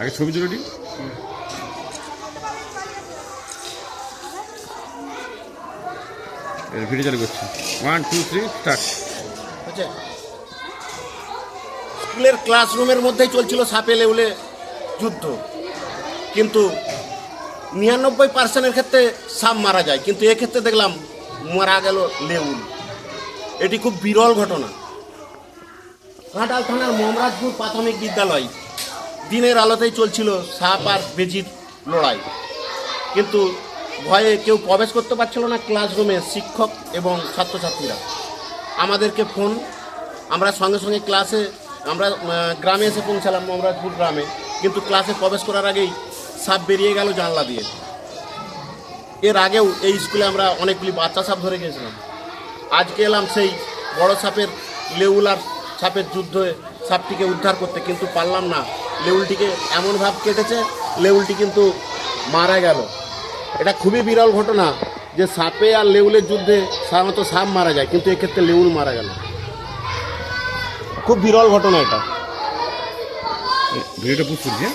আগে ছবি তুলে ভিডিও চালু করছি। ওয়ান টু থ্রি স্টার্ট স্কুলের ক্লাসরুমের মধ্যেই চলছিল সাপে লেউলে যুদ্ধ। কিন্তু নিরানব্বই পার্সেন্টের ক্ষেত্রে সাপ মারা যায়। কিন্তু এক্ষেত্রে দেখলাম, মারা গেল লেউল। এটি খুব বিরল ঘটনা। ঘাটাল থানার মমরাজপুর প্রাথমিক বিদ্যালয় দিনের আলোতেই চলছিল সাপ আর বেজির লড়াই। কিন্তু ভয়ে কেউ প্রবেশ করতে পারছিল না ক্লাসরুমে শিক্ষক এবং ছাত্রছাত্রীরা। আমাদেরকে ফোন, আমরা সঙ্গে সঙ্গে ক্লাসে, আমরা গ্রামে এসে পৌঁছালাম মমরাজপুর গ্রামে। কিন্তু ক্লাসে প্রবেশ করার আগেই সাপ বেরিয়ে গেল জানলা দিয়ে। এর আগেও এই স্কুলে আমরা অনেকগুলি বাচ্চা সাপ ধরে গেছিলাম আজকে এলাম সেই বড় সাপের লেউলার সাপের যুদ্ধে সাপটিকে উদ্ধার করতে, কিন্তু পারলাম না। লেউলটিকে এমন ভাব কেটেছে, লেউলটি কিন্তু মারা গেল। এটা খুবই বিরল ঘটনা যে সাপে আর লেউলের যুদ্ধে সাধারণত সাপ মারা যায়, কিন্তু এক্ষেত্রে লেউল মারা গেল। খুব বিরল ঘটনা এটা। ভিডিওটা হ্যাঁ?